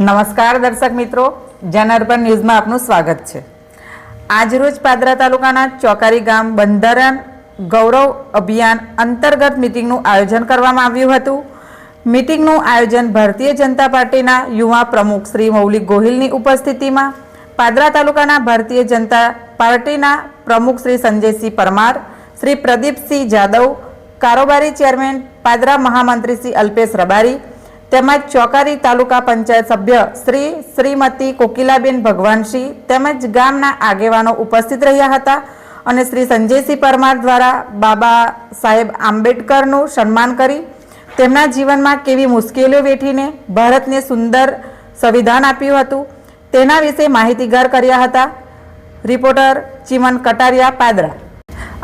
નમસ્કાર દર્શક મિત્રો જનઅર્પણ ન્યૂઝમાં આપનું સ્વાગત છે. આજરોજ પાદરા તાલુકાના ચોકારી ગામ બંધારણ ગૌરવ અભિયાન અંતર્ગત મિટિંગનું આયોજન કરવામાં આવ્યું હતું. મિટિંગનું આયોજન ભારતીય જનતા પાર્ટીના યુવા પ્રમુખ શ્રી મૌલિક ગોહિલની ઉપસ્થિતિમાં પાદરા તાલુકાના ભારતીય જનતા પાર્ટીના પ્રમુખ શ્રી સંજયસિંહ પરમાર, શ્રી પ્રદીપસિંહ જાદવ, કારોબારી ચેરમેન પાદરા મહામંત્રી શ્રી અલ્પેશ રબારી તેમજ ચોકારી તાલુકા પંચાયત સભ્ય શ્રી શ્રીમતી કોકિલાબેન ભગવાનસિંહ તેમજ ગામના આગેવાનો ઉપસ્થિત રહ્યા હતા અને શ્રી સંજયસિંહ પરમાર દ્વારા બાબા સાહેબ આંબેડકરનું સન્માન કરી તેમના જીવનમાં કેવી મુશ્કેલીઓ વેઠીને ભારતને સુંદર સંવિધાન આપ્યું હતું તેના વિશે માહિતીગાર કર્યા હતા. રિપોર્ટર ચિમન કટારિયા પાદરા.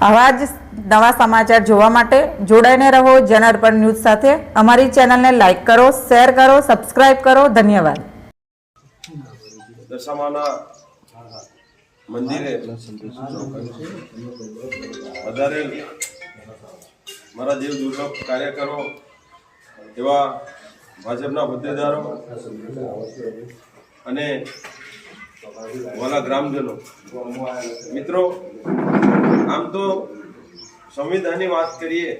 આવા જ નવા સમાચાર જોવા માટે જોડાઈને રહો. જનઅર્પણ ન્યૂઝ સાથે અમારી ચેનલને લાઇક કરો, શેર કરો, સબસ્ક્રાઇબ કરો. ધન્યવાદ. દશામાના મંદિરે વધારેલ મારા જેવ દુર્લભ કાર્યકરો એવા ભાજપના હોદ્દેદારો અને વાલા ગ્રામજનો. મિત્રો, આમ તો સંવિધાનની વાત કરીએ,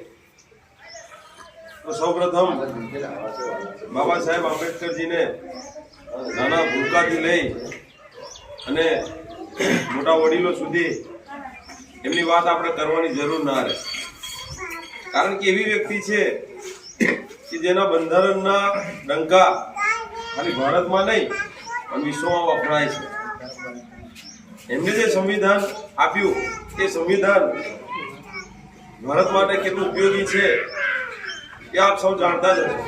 તો સૌપ્રથમ બાબા સાહેબ આંબેડકરજીને નાના ભૂલકાથી લઈ અને મોટા વડીલો સુધી એમની વાત આપણે કરવાની જરૂર ના રહે. કારણ કે એવી વ્યક્તિ છે કે જેના બંધારણના ડંકા ખાલી ભારતમાં નહીં, પણ વિશ્વમાં વપરાય છે. એમને જે સંવિધાન આપ્યું, એ સંવિધાન ભારત માટે કેટલું ઉપયોગી છે એ આપ સૌ જાણતા જ હશો.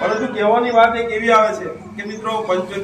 પરંતુ કહેવાની વાત એક એવી આવે છે કે મિત્રો પંચોતેર